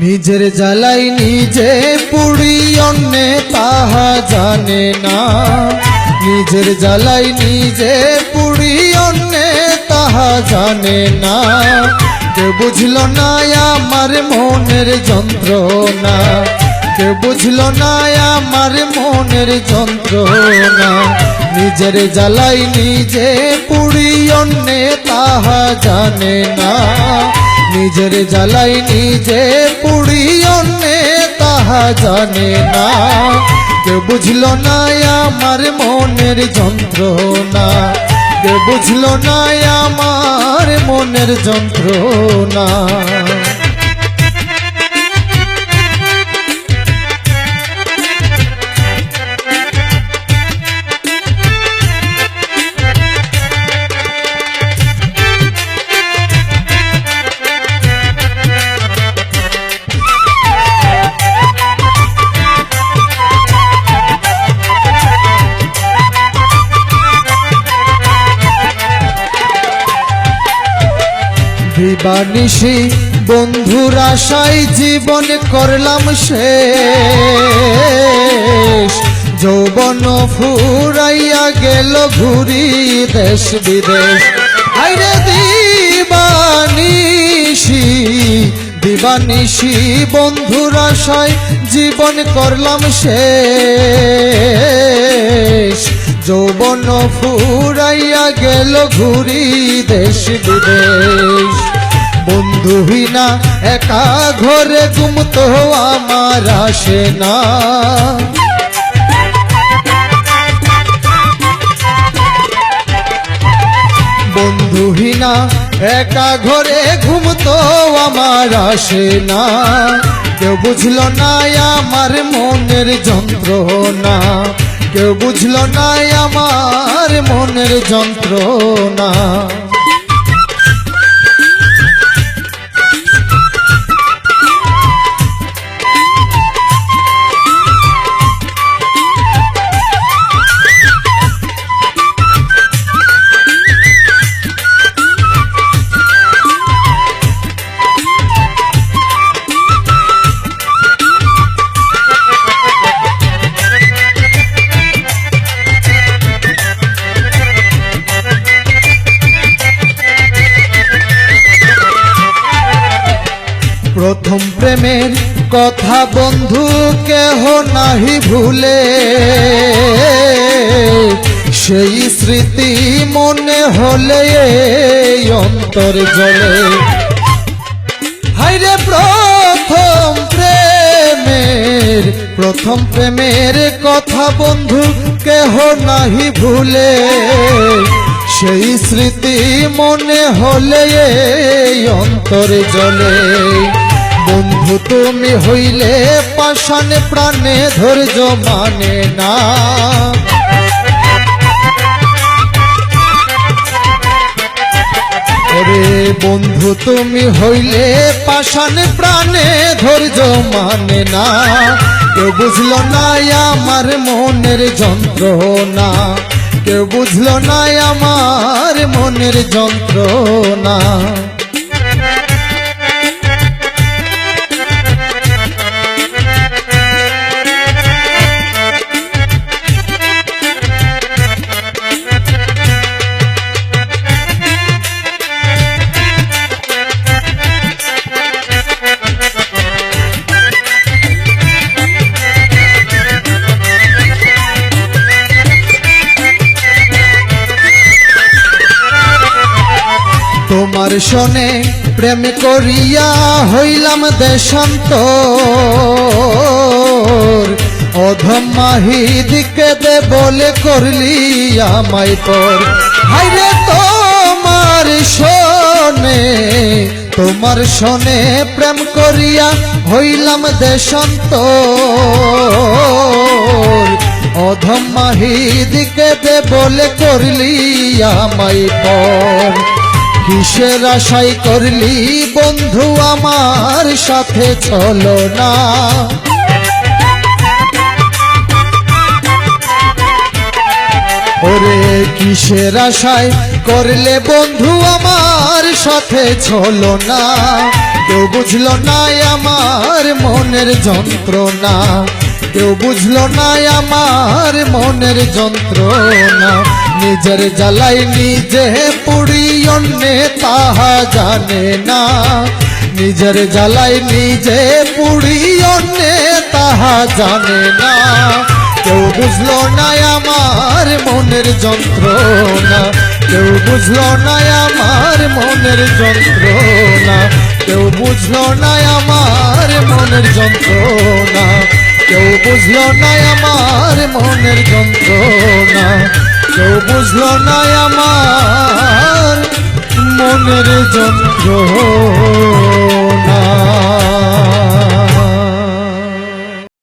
নিজের জ্বালাই নিজে পুড়ি, অন্যে তাহা জানে না। নিজের জ্বালাই নিজে পুড়ি, অন্যে তাহা জানে না। কেউ বুঝল না আমার মনের যন্ত্রণা। কেউ বুঝল না আমার মনের যন্ত্রণা। নিজের জ্বালাই নিজে পুড়ি, অন্যে তাহা জানে না। নিজের জ্বালাই নিজে পুড়ি অন্যে, তাহা জানে না। কে বুঝল না আমার মনের যন্ত্রণা। কে বুঝল না আমার মনের যন্ত্রণা। দিবানিশি বন্ধুর আশায় জীবন করলাম শেষ। যৌবন ফুরাইয়া গেল ঘুরি দেশ বিদেশ। আইরে দিবানিশি দিবানিশি বন্ধুর আশায় জীবন করলাম শেষ। যৌবন ফুরাইয়া গেল ঘুরি দেশ বিদেশ। বন্ধুহীনা একা ঘরে ঘুমতো আমার আসে না। বন্ধুহীনা একা ঘরে ঘুমতো আমার আসে না। কেউ বুঝল না আমার মনের যন্ত্রণা। কেউ বুঝল না আমার মনের যন্ত্রণা। প্রথম প্রেমের কথা বন্ধু কেহ নাহি ভুলে। সেই স্মৃতি মনে হলে অন্তর জলে। হাইরে প্রথম প্রেমের প্রথম প্রেমের কথা বন্ধু কেহ নাহি ভুলে। সেই স্মৃতি মনে হলে অন্তরে জলে। বন্ধু, তুমি হইলে পাষাণে প্রাণে ধৈর্য মানে না। বন্ধু, তুমি হইলে পাষাণ প্রাণে ধৈর্য মানে না। কেউ বুঝলো না আমার মনের যন্ত্রণা। কেউ বুঝলো না আমার মনের যন্ত্রণা। শোনে প্রেম করিয়া হইলাম দেশান্ত অধম মাহিদিকে দে বলে করলি আমায় পর হাইরে তোমার শোনে তোমার শোনে প্রেম করিয়া হইলাম দেশান্ত অধম মাহিদিকে দে বলে করলি আমায় পর কিসের আশাই করলি বন্ধু আমার সাথে চলো না? ওরে কিসের আশায় করলে বন্ধু আমার সাথে চলো না? কেউ বুঝলো না আমার মনের যন্ত্রণা। কেউ বুঝলো না আমার মনের যন্ত্রণা। নিজের জ্বালাই নিজে পুড়ি অন্যে তাহা জানে না। নিজের জ্বালাই নিজে পুড়ি অন্যে তাহা জানে না। কেউ বুঝলো না আমার মনের যন্ত্রণা। কেউ বুঝলো না আমার মনের যন্ত্রণা। কেউ বুঝলো না আমার মনের যন্ত্রণা। কেউ বুঝলো না আমার মনের যন্ত্রণা। কেউ বুঝলো না আমার মনের যন্ত্রণা।